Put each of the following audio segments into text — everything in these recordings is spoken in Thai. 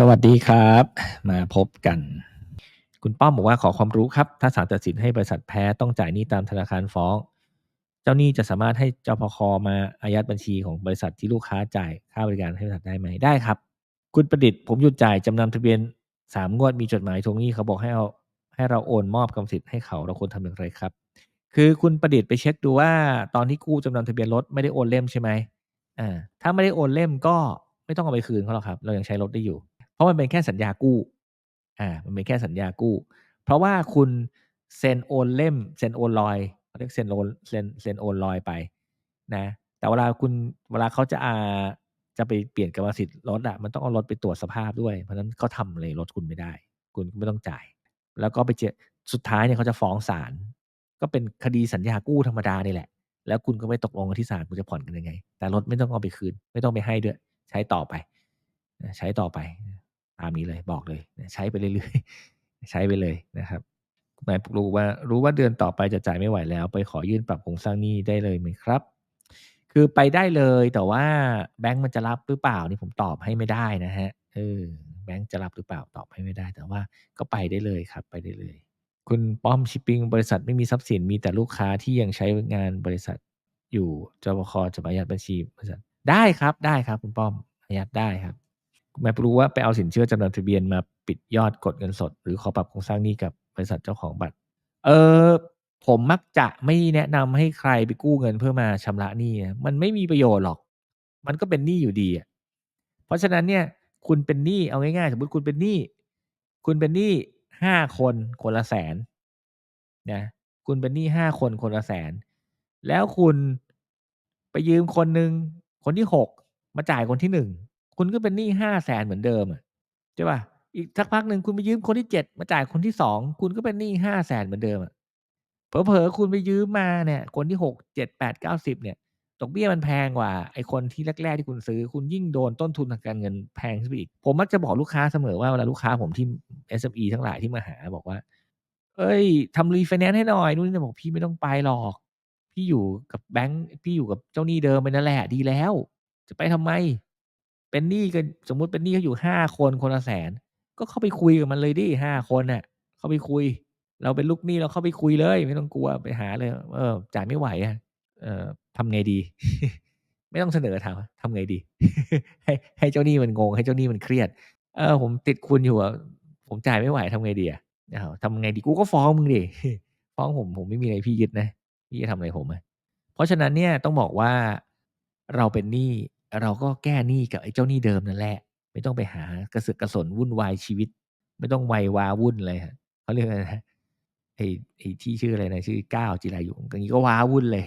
สวัสดีครับ มาพบกัน คุณป้อมบอกว่าขอความรู้ครับ ถ้าศาลตัดสินให้บริษัทแพ้ต้องจ่ายหนี้ตามธนาคารฟ้อง เจ้าหนี้จะสามารถให้เจ้าพคมาอายัดบัญชีของบริษัทที่ลูกค้าจ่ายค่าบริการให้บริษัทได้ไหมได้ครับ คุณประดิษฐ์ผมหยุดจ่ายจำนำทะเบียนสามงวดมีจดหมายทวงหนี้เขาบอกให้เอาให้เราโอนมอบกรรมสิทธิ์ให้เขาเราควรทำอย่างไรครับ คือคุณประดิษฐ์ไปเช็คดูว่าตอนที่กู้จำนำทะเบียนรถไม่ได้โอนเล่มใช่ไหมอ่าถ้าไม่ได้โอนเล่มก็ไม่ต้องเอาไปคืนเขาหรอกครับ เรายังใช้รถได้อยู่ เพราะมันเป็นแค่สัญญากู้ อ่า มันเป็นแค่สัญญากู้ เพราะว่าคุณเซ็นโอนเล่มเซ็นโอนลอยเขาเรียกเซ็นโอนเซ็นเซ็นโอนลอยไป นะ แต่เวลาคุณเวลาเขาจะอาจะไปเปลี่ยนกรรมสิทธิ์รถอะมันต้องเอารถไปตรวจสภาพด้วย เพราะนั้นเขาทำเลยรถคุณไม่ได้ คุณไม่ต้องจ่าย แล้วก็ไปเจอสุดท้ายเนี่ยเขาจะฟ้องศาลก็เป็นคดีสัญญากู้ธรรมดานี่แหละ แล้วคุณก็ไปตกลงกันที่ศาลคุณจะผ่อนกันยังไง แต่รถไม่ต้องเอาไปคืน ไม่ต้องไปให้ด้วย ใช้ต่อไป ใช้ต่อไป ตามนี้เลยบอกเลยใช้ไปเรื่อยๆ ใช้ไปเลยนะครับนายรู้ว่ารู้ว่าเดือนต่อไปจะจ่ายไม่ไหวแล้ว ไปขอยื่นปรับโครงสร้างหนี้ได้เลยไหมครับ คือไปได้เลยแต่ว่าแบงก์มันจะรับหรือเปล่านี่ผมตอบให้ไม่ได้นะฮะเออแบงก์จะรับหรือเปล่าตอบให้ไม่ได้ แต่ว่าก็ไปได้เลยครับไปได้เลย คุณป้อมชิปปิ้งบริษัทไม่มีทรัพย์สินมีแต่ลูกค้าที่ยังใช้งานบริษัทอยู่จบคจะอายัดบัญชีบริษัทได้ครับได้ครับ คุณป้อมอายัดได้ครับ ไม่รู้ว่าไปเอาสินเชื่อจำนำทะเบียนมาปิดยอดกดเงินสด หรือขอปรับโครงสร้างหนี้กับบริษัทเจ้าของบัตร เออผมมักจะไม่แนะนำให้ใครไปกู้เงินเพื่อมาชำระหนี้มันไม่มีประโยชน์หรอก มันก็เป็นหนี้อยู่ดีอะเพราะฉะนั้นเนี่ย คุณเป็นหนี้เอาง่ายๆสมมติคุณเป็นหนี้คุณเป็นหนี้ห้าคนคนละแสนนะคุณเป็นหนี้ห้าคนคนละแสน แล้วคุณไปยืมคนหนึ่งคนที่หกมาจ่ายคนที่หนึ่ง คุณก็เป็นหนี้ห้าแสนเหมือนเดิมอะใช่ป่ะอีกสักพักหนึ่งคุณไปยืมคนที่เจ็ดมาจ่ายคนที่สองคุณก็เป็นหนี้ห้าแสนเหมือนเดิมอะเผลอๆคุณไปยืมมาเนี่ย คนที่หกเจ็ดแปดเก้าสิบเนี่ยดอกเบี้ยมันแพงกว่าไอคนที่แรกๆที่คุณซื้อ คุณยิ่งโดนต้นทุนทางการเงินแพงขึ้นไปอีก ผมมักจะบอกลูกค้าเสมอว่าเวลาลูกค้าผมที่ SME ทั้งหลายที่มาหาบอกว่า เอ้ยทำรีไฟแนนซ์ให้หน่อยนู่นนี่บอกพี่ไม่ต้องไปหรอก พี่อยู่กับแบงค์พี่อยู่กับเจ้าหนี้เดิมไปนั่นแหละดีแล้ว จะไปทำไม เป็นหนี้กัน สมมุติเป็นหนี้เขาอยู่ห้าคน คนละแสน ก็เข้าไปคุยกับมันเลยดิห้าคนน่ะ เข้าไปคุย เราเป็นลูกหนี้เราเข้าไปคุยเลย ไม่ต้องกลัวไปหาเลย เออ จ่ายไม่ไหวอะเออทำไงดี ไม่ต้องเสนอถามทำไงดี ให้ให้เจ้าหนี้มันงง ให้เจ้าหนี้มันเครียด เออ ผมติดคุณอยู่อะผมจ่ายไม่ไหวทำไงดีอะอ้าวทำไงดี กูก็ฟ้องมึงดิ ฟ้องผม ผมไม่มีอะไรพี่ยึดนะ พี่จะทำอะไรผมอะเพราะฉะนั้นเนี่ยต้องบอกว่าเราเป็นหนี้ เราก็แก้หนี้กับไอ้เจ้าหนี้เดิมนั่นแหละ ไม่ต้องไปหากระสือกระสนวุ่นวายชีวิต ไม่ต้องวัยวาวุ่นเลยฮะเขาเรียกอะไรนะไอ้ไอ้ที่ชื่ออะไรนะชื่อก้าวจิรายุอย่างนี้ก็ว้าวุ่นเลย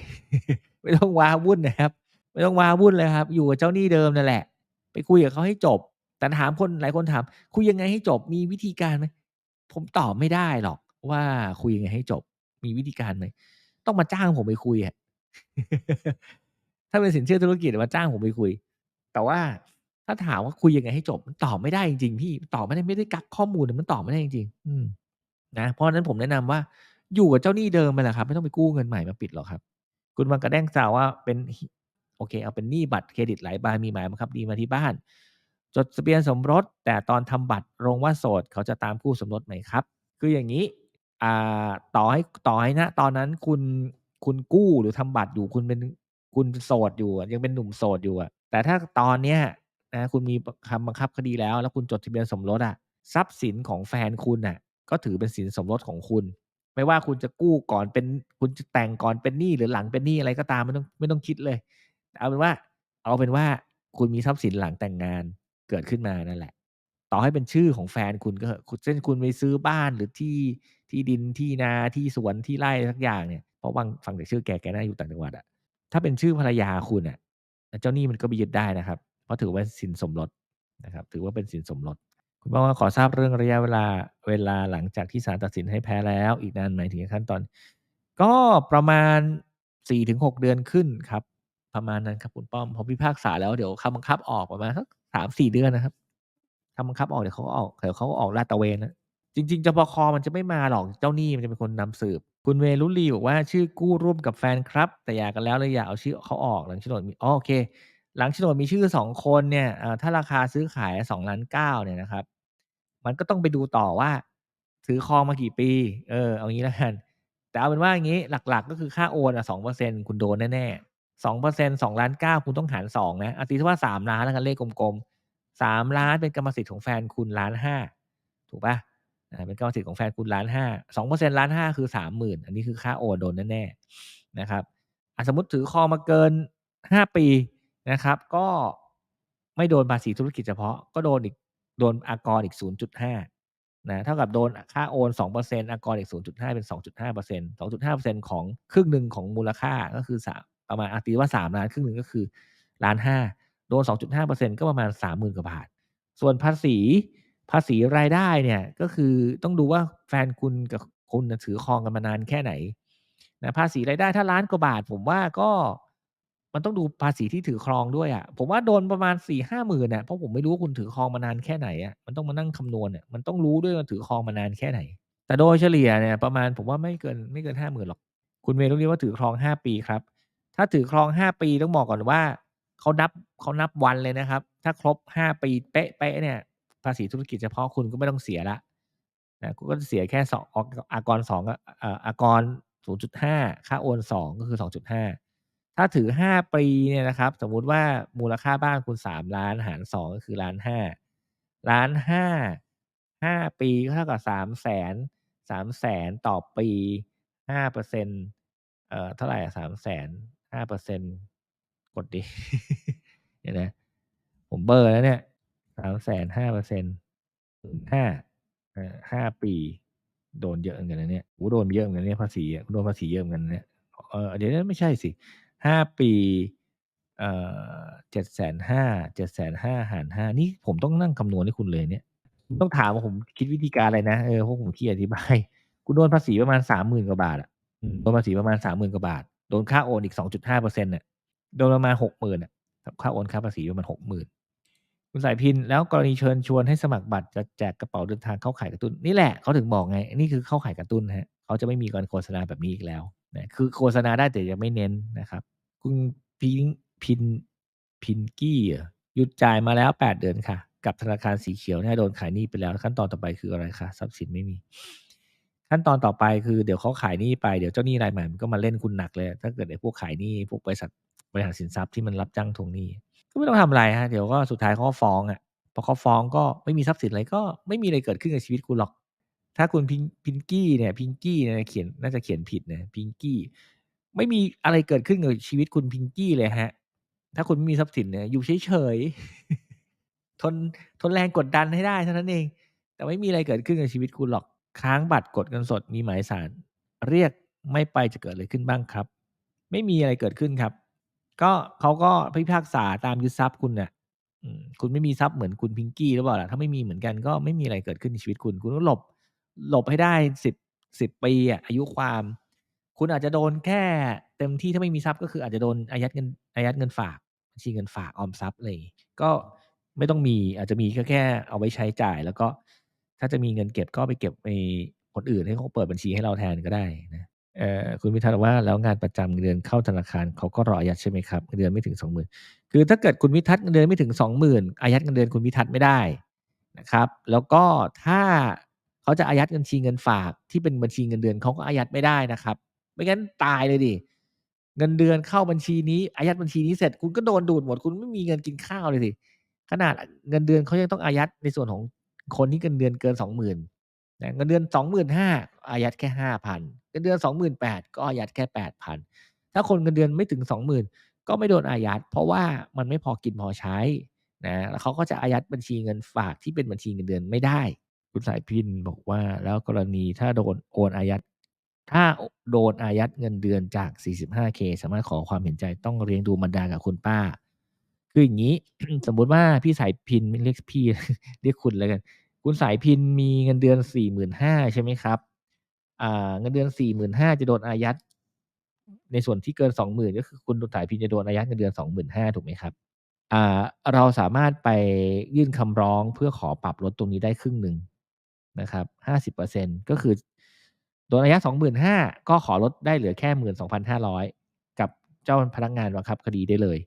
ไม่ต้องว้าวุ่นนะครับ ไม่ต้องว้าวุ่นเลยครับ อยู่กับเจ้าหนี้เดิมนั่นแหละ ไปคุยกับเขาให้จบ แต่ถามคนหลายคนถาม คุยยังไงให้จบมีวิธีการไหมผมตอบไม่ได้หรอกว่าคุยยังไงให้จบ มีวิธีการไหมต้องมาจ้างผมไปคุยอะ ถ้าเป็นสินเชื่อธุรกิจมาจ้างผมไปคุย แต่ว่าถ้าถามว่าคุยยังไงให้จบมันตอบไม่ได้จริงๆพี่ตอบไม่ได้ไม่ได้กักข้อมูลมันตอบไม่ได้จริงๆอืมนะเพราะนั้นผมแนะนำว่าอยู่กับเจ้าหนี้เดิมไปแหละครับ ไม่ต้องไปกู้เงินใหม่มาปิดหรอกครับ คุณวังกระแด้งกล่าวว่าเป็นโอเค เอาเป็นหนี้บัตรเครดิตหลายใบมีหมายบังคับดีมาที่บ้าน จดทะเบียนสมรส แต่ตอนทำบัตรลงว่าโสดเขาจะตามคู่สมรสไหมครับ คืออย่างนี้อ่าต่อให้ต่อให้นะ ตอนนั้นคุณคุณกู้หรือทำบัตรอยู่คุณเป็น คุณโสดอยู่ยังเป็นหนุ่มโสดอยู่อะแต่ถ้าตอนเนี้ยนะคุณมีคำบังคับคดีแล้ว แล้วคุณจดทะเบียนสมรสอะทรัพย์สินของแฟนคุณน่ะ ก็ถือเป็นสินสมรสของคุณ ไม่ว่าคุณจะกู้ก่อนเป็นคุณจะแต่งก่อนเป็นหนี้หรือหลังเป็นหนี้อะไรก็ตามไม่ต้องไม่ต้องคิดเลย เอาเป็นว่า เอาเป็นว่าคุณมีทรัพย์สินหลังแต่งงานเกิดขึ้นมานั่นแหละ ต่อให้เป็นชื่อของแฟนคุณก็เถอะคุณเช่นคุณไปซื้อบ้านหรือที่ที่ดินที่นาที่สวนที่ไร่สักอย่างเนี่ยเพราะฟังฟังจากชื่อแกแกน่าอยู่ต่างจังหวัดอะ ถ้าเป็นชื่อภรรยาคุณอะเจ้าหนี้มันก็ไปยึดได้นะครับ เพราะถือว่าสินสมรสนะครับ ถือว่าเป็นสินสมรสคุณป้าว่าขอทราบเรื่องระยะเวลาเวลาหลังจากที่ศาลตัดสินให้แพ้แล้ว อีกนานไหมถึงขั้นตอน ก็ประมาณ4-6เดือนขึ้นครับ ประมาณนั้นครับคุณป้อมพอพิพากษาแล้วเดี๋ยวคำบังคับออกประมาณสักสามสี่เดือนนะครับคำบังคับออกเดี๋ยวเขาออกเดี๋ยวเขาก็ออกลาดตะเวนนะจริง ๆจปคมันจะไม่มาหรอกเจ้าหนี้มันจะเป็นคนนำสืบ คุณเวรุลีบอกว่าชื่อกู้ร่วมกับแฟนครับ แต่หย่ากันแล้วเลยอยากเอาชื่อเขาออกหลังโฉนดมีอ๋อโอเค หลังโฉนดมีชื่อ2คนเนี่ยอ่าถ้าราคาซื้อขาย2,900,000เก้าเนี่ยนะครับ มันก็ต้องไปดูต่อว่าถือครองมากี่ปี เออเอางี้แล้วกัน แต่เอาเป็นว่าอย่างงี้หลักๆ ก็คือค่าโอนอะ2%คุณโดนแน่ๆ2% 2,900,000คุณต้องหาร2นะอาตีเสียว่า3,000,000แล้วกันเลขกลมๆ3,000,000เป็นกรรมสิทธิ์ของแฟนคุณ1,500,000ถูกปล่า? เป็นกรรมสิทธิ์ของแฟนคุณล้านห้าสองเปอร์เซ็นต์ล้านห้าคือสามหมื่นอันนี้คือค่าโอนโดนแน่ๆนะครับสมมติถือคอมาเกินห้าปีนะครับ ก็ไม่โดนภาษีธุรกิจเฉพาะ ก็โดนอีกโดนอากรอีกศูนย์จุดห้านะเท่ากับโดนค่าโอนสองเปอร์เซ็นต์อากรอีกศูนย์จุดห้าเป็นสองจุดห้าเปอร์เซ็นต์สองจุดห้าเปอร์เซ็นต์ของครึ่งหนึ่งของมูลค่าก็คือสามประมาณอาตีว่าสามล้านครึ่งหนึ่งก็คือล้านห้าโดนสองจุดห้าเปอร์เซ็นต์ก็ประมาณสามหมื่นกว่าบาท ส่วนภาษี ภาษีรายได้เนี่ยก็คือต้องดูว่าแฟนคุณกับคุณถือครองกันมานานแค่ไหนนะภาษีรายได้ถ้า1,000,000กว่าบาท ผมว่าก็มันต้องดูภาษีที่ถือครองด้วยอะผมว่าโดนประมาณ4-50,000อะเพราะผมไม่รู้ว่าคุณถือครองมานานแค่ไหนอะมันต้องมานั่งคำนวณอะมันต้องรู้ด้วยว่าถือครองมานานแค่ไหน แต่โดยเฉลี่ยเนี่ยประมาณผมว่าไม่เกินไม่เกิน50,000หรอก คุณเมย์รู้ดียกว่าถือครอง5ปีครับ ถ้าถือครอง5ปีต้องบอกก่อนว่าเขานับเขานับวันเลยนะครับ ถ้าครบ5ปีเป๊ะๆเนี่ย ภาษีธุรกิจเฉพาะคุณก็ไม่ต้องเสียละนะก็จะเสียแค่สองอากรสองอากรศูนย์จุดห้าค่าโอนสองก็คือสองจุดห้าถ้าถือห้าปีเนี่ยนะครับ สมมุติว่ามูลค่าบ้านคุณสามล้านหารสองก็คือล้านห้าล้านห้าห้าปีก็เท่ากับสามแสนสามแสนต่อปีห้าเปอร์เซ็นเอ่อเท่าไหร่สามแสนห้าเปอร์เซ็นกดดิเนี่ยนะ ผมเบอร์แล้วเนี่ย 300,000 5% 15,000เออ5ปี โดนเยอะเหมือนกันนะเนี่ยโอ้โฮโดนเยอะเหมือนกันเนี่ยภาษีอะโดนภาษีเยอะเหมือนกันะเนี่ยเออเดี๋ยวนะไม่ใช่สิ5ปีเอ่อ750,000 750,000หาร5นี่ผมต้องนั่งคำนวณให้คุณเลยเนี่ย ต้องถามว่าผมคิดวิธีการอะไรนะเออเพราะผมขี้เกียอธิบายคุณโดนภาษีประมาณ30,000กว่าบาทอะโดนภาษีประมาณ30,000กว่าบาท โดนค่าโอนอีก2.5%น่ะโดนประมาณ60,000อะกับค่าโอนค่าภาษีประมาณ60,000 คุณสายพิณแล้วกรณีเชิญชวนให้สมัครบัตรจะแจกกระเป๋าเดินทางเข้าขายกระตุ้นนี่แหละเขาถึงบอกไง นี่คือเข้าขายกระตุ้นครับเขาจะไม่มีการโฆษณาแบบนี้อีกแล้วนะคือโฆษณาได้แต่จะไม่เน้นนะครับ คุณพิงพินพินกี้ห?ยุดจ่ายมาแล้ว8เดือนค่ะ กับธนาคารสีเขียวเนี่ยโดนขายหนี้ไปแล้ว ขั้นตอนต่อไปคืออะไรคะ?ทรัพย์สินไม่มี ขั้นตอนต่อไปคือเดี๋ยวเขาขายหนี้ไปเดี๋ยวเจ้าหนี้รายใหม่มันก็มาเล่นคุณหนักเลย ถ้าเกิดไอ้พวกขายหนี้พวกบริษัทบริหารสินทรัพย์ที่มันรับจ้างทวงหนี้ ก็ไม่ต้องทำอะไรครับเดี๋ยวก็สุดท้ายเขาก็ฟ้องอะ พอเขาฟ้องก็ไม่มีทรัพย์สินอะไร ก็ไม่มีอะไรเกิดขึ้นกับชีวิตคุณหรอก ถ้าคุณพิง พินกี้เนี่ย พิงกี้เนี่ยเขียน น่าจะเขียนผิดนะ พิงกี้ ไม่มีอะไรเกิดขึ้นกับชีวิตคุณพิงกี้เลยครับถ้าคุณไม่มีทรัพย์สินเนี่ย อยู่เฉยๆ ทน ทนแรงกดดันให้ได้เท่านั้นเอง แต่ไม่มีอะไรเกิดขึ้นกับชีวิตคุณหรอก ค้างบัตรกดเงินสด มีหมายศาลเรียกไม่ไปจะเกิดอะไรขึ้นบ้างครับ?ไม่มีอะไรเกิดขึ้นครับ ก็เขาก็พิพากษาตามยึดทรัพย์คุณเน่ะอืมคุณไม่มีทรัพย์เหมือนคุณพิงกี้หรือเปล่าล่ะถ้าไม่มีเหมือนกันก็ไม่มีอะไรเกิดขึ้นในชีวิตคุณ คุณก็หลบหลบให้ได้10 10ปีอะอายุความ คุณอาจจะโดนแค่เต็มที่ถ้าไม่มีทรัพย์ก็คืออาจจะโดนอายัดเงินอายัดเงินฝากบัญชีเงินฝากออมทรัพย์อะไรงี้ก็ไม่ต้องมีอาจจะมีก็แค่เอาไว้ใช้จ่าย แล้วก็ถ้าจะมีเงินเก็บก็ไปเก็บในคนอื่นให้เขาเปิดบัญชีให้เราแทนก็ได้นะ เอ่อคุณพิทักษ์บอกว่าแล้วงานประจำเงินเดือนเข้าธนาคารเขาก็รออายัดใช่ไหมครับ?เงินเดือนไม่ถึง20,000คือถ้าเกิดคุณพิทักษ์เงินเดือนไม่ถึง20,000อายัดเงินเดือนคุณพิทักษ์ไม่ได้นะครับ แล้วก็ถ้าเขาจะอายัดบัญชีเงินฝากที่เป็นบัญชีเงินเดือนเขาก็อายัดไม่ได้นะครับ ไม่งั้นตายเลยสิเงินเดือนเข้าบัญชีนี้อายัดบัญชีนี้เสร็จคุณก็โดนดูดหมดคุณไม่มีเงินกินข้าวเลยสิขนาดเงินเดือนเขายังต้องอายัดในส่วนของคนที่เงินเดือนเกิน20,000นะเงินเดือน 25,000อายัดแค่ 5,000เงินเดือน 28,000 ก็อายัดแค่ 8,000 ถ้าคนเงินเดือนไม่ถึง 20,000 ก็ไม่โดนอายัด เพราะว่ามันไม่พอกินพอใช้นะแล้วเขาก็จะอายัดบัญชีเงินฝากที่เป็นบัญชีเงินเดือนไม่ได้ คุณสายพิณบอกว่าแล้วกรณีถ้าโดนโอนอายัดถ้าโดนอายัดเงินเดือนจาก 45K สามารถขอความเห็นใจต้องเลี้ยงดูมารดากับคุณป้า คืออย่างงี้ สมมุติว่าพี่สายพิณไม่เรียกพี่เรียกคุณแล้วกัน คุณสายพิณมีเงินเดือน45,000ใช่ไหมครับ อ่า เงินเดือน45,000จะโดนอายัด ในส่วนที่เกิน20,000ก็คือคุณดสายพิณจะโดนอายัดเงินเดือน25,000ถูกไหมครับ?อ่า เราสามารถไปยื่นคำร้องเพื่อขอปรับลดตรงนี้ได้ครึ่งหนึ่งนะครับห้าสิบเปอร์เซ็นก็คือโดนอายัด25,000ก็ขอลดได้เหลือแค่12,500กับเจ้าพนักงานบังคับคดีได้เลย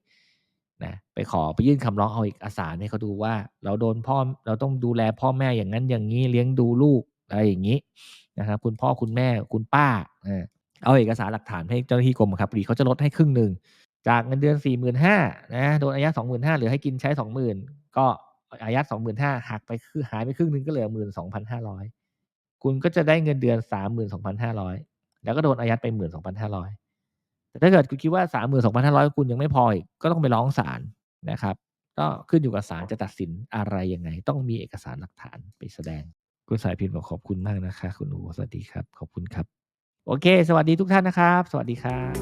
นะไปขอไปยื่นคำร้องเอาเอกสารให้เขาดูว่า เราโดนพ่อเราต้องดูแลพ่อแม่อย่างนั้นอย่างนี้เลี้ยงดูลูกอะไรอย่างนี้นะครับคุณพ่อคุณแม่คุณป้าเอาเอกสารหลักฐานให้เจ้าหน้าที่กรมบังคับคดีเขาจะลดให้ครึ่งหนึ่งจากเงินเดือน4 5 0 0 0นะโดนอายัด25,000เหลือให้กินใช้20,000ก็อายัด25,000หักไปคือหายไปครึ่งหนึ่งก็เหลือ12,500คุณก็จะได้เงินเดือน32,500แล้วก็โดนอายัดไป12,500 แต่ถ้าเกิดคุณคิดว่า32,500คุณยังไม่พออีกก็ต้องไปร้องศาลนะครับ ก็ขึ้นอยู่กับศาลจะตัดสินอะไรยังไง ต้องมีเอกสารหลักฐานไปแสดง คุณสายพินบอกขอบคุณมากนะคะ คุณอูสวัสดีครับ ขอบคุณครับ โอเค สวัสดีทุกท่านนะครับ สวัสดีครับ